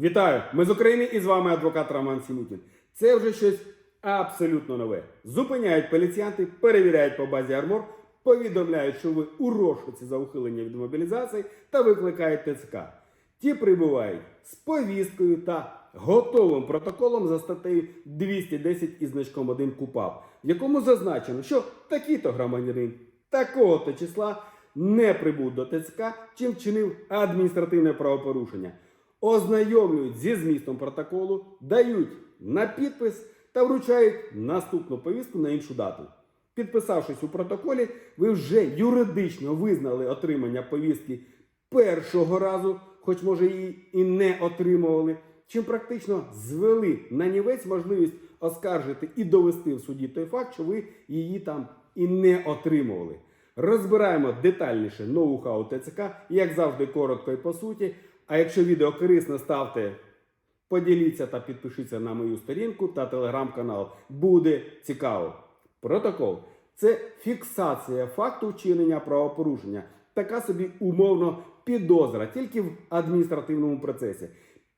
Вітаю! Ми з України і з вами адвокат Роман Сімутін. Це вже щось абсолютно нове. Зупиняють поліціянти, перевіряють по базі армор, повідомляють, що ви у розшуці за ухилення від мобілізації та викликають ТЦК. Ті прибувають з повісткою та готовим протоколом за статтею 210 із значком 1 КУПАП, в якому зазначено, що такий-то громадянин такого-то числа не прибув до ТЦК, чим вчинив адміністративне правопорушення. Ознайомлюють зі змістом протоколу, дають на підпис та вручають наступну повістку на іншу дату. Підписавшись у протоколі, ви вже юридично визнали отримання повістки першого разу, хоч може її і не отримували, чим практично звели на нівець можливість оскаржити і довести в суді той факт, що ви її там і не отримували. Розбираємо детальніше ноу-хау ТЦК, як завжди, коротко і по суті. А якщо відео корисно, ставте, поділіться та підпишіться на мою сторінку та телеграм-канал. Буде цікаво. Протокол це фіксація факту вчинення правопорушення. Така собі умовно підозра, тільки в адміністративному процесі.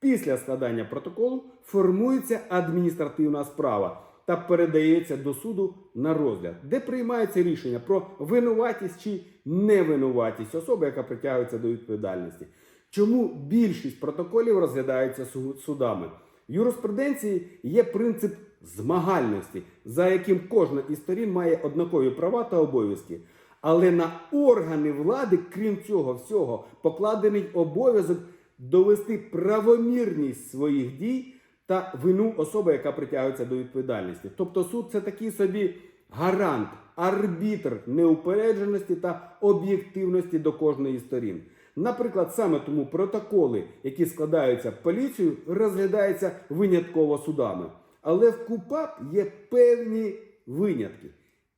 Після складання протоколу формується адміністративна справа та передається до суду на розгляд, де приймається рішення про винуватість чи невинуватість особи, яка притягується до відповідальності. Чому більшість протоколів розглядаються су- судами? В юриспруденції є принцип змагальності, за яким кожна із сторін має однакові права та обов'язки. Але на органи влади, крім цього всього, покладений обов'язок довести правомірність своїх дій та вину особи, яка притягується до відповідальності. Тобто суд це такий собі гарант, арбітр неупередженості та об'єктивності до кожної сторін. Наприклад, саме тому протоколи, які складаються поліцією, розглядаються винятково судами. Але в КУПАП є певні винятки.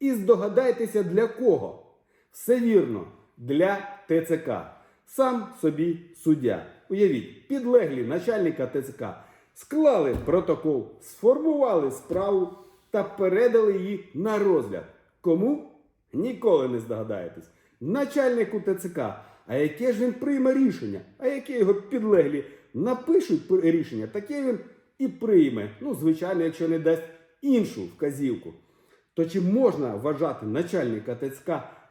І здогадайтеся для кого? Все вірно, для ТЦК. Сам собі суддя. Уявіть, підлеглі начальника ТЦК склали протокол, сформували справу та передали її на розгляд. Кому? Ніколи не здогадаєтесь. Начальнику ТЦК. А яке ж він прийме рішення? А яке його підлеглі напишуть рішення, таке він і прийме. Ну, звичайно, якщо не дасть іншу вказівку. То чи можна вважати начальника ТЦК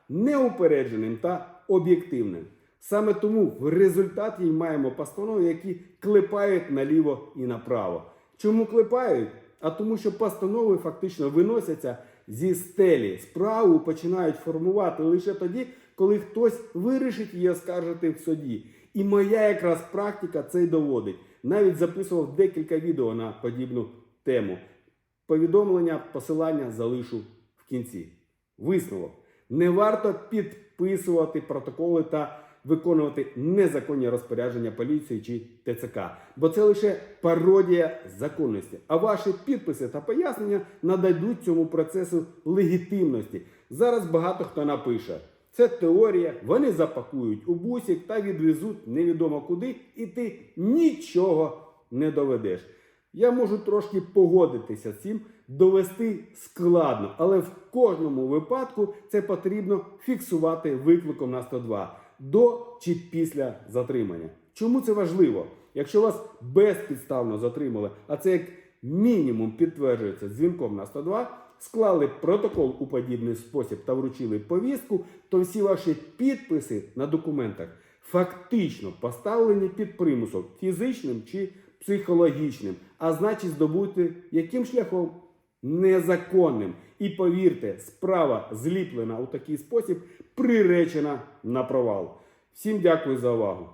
неупередженим та об'єктивним? Саме тому в результаті маємо постанови, які клепають наліво і направо. Чому клепають? А тому, що постанови фактично виносяться зі стелі. Справу починають формувати лише тоді, коли хтось вирішить її оскаржити в суді. І моя якраз практика це й доводить. Навіть записував декілька відео на подібну тему. Повідомлення, посилання залишу в кінці. Висновок. Не варто підписувати протоколи та виконувати незаконні розпорядження поліції чи ТЦК, бо це лише пародія законності. А ваші підписи та пояснення нададуть цьому процесу легітимності. Зараз багато хто напише. Це теорія, вони запакують у бусик та відвезуть невідомо куди, і ти нічого не доведеш. Я можу трошки погодитися з цим, довести складно, але в кожному випадку це потрібно фіксувати викликом на 102 до чи після затримання. Чому це важливо? Якщо вас безпідставно затримали, а це як мінімум підтверджується дзвінком на 102, склали протокол у подібний спосіб та вручили повістку, то всі ваші підписи на документах фактично поставлені під примусом фізичним чи психологічним, а значить здобути яким шляхом? Незаконним. І повірте, справа зліплена у такий спосіб приречена на провал. Всім дякую за увагу.